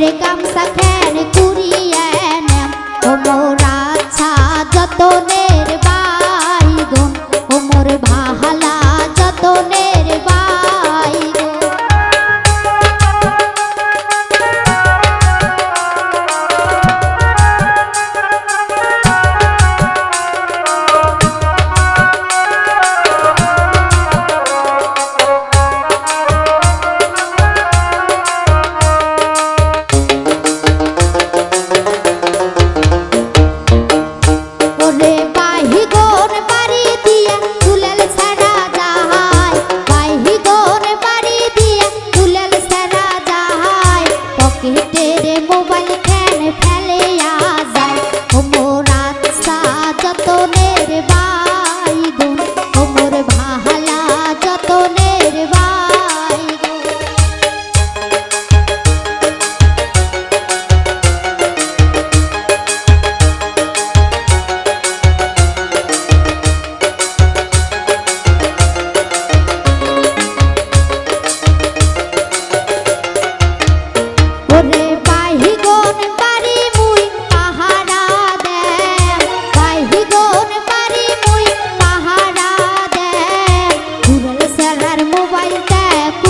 রঙের গামছা খের কুড়িয়ে নেম তোমরা আচ্ছা যত é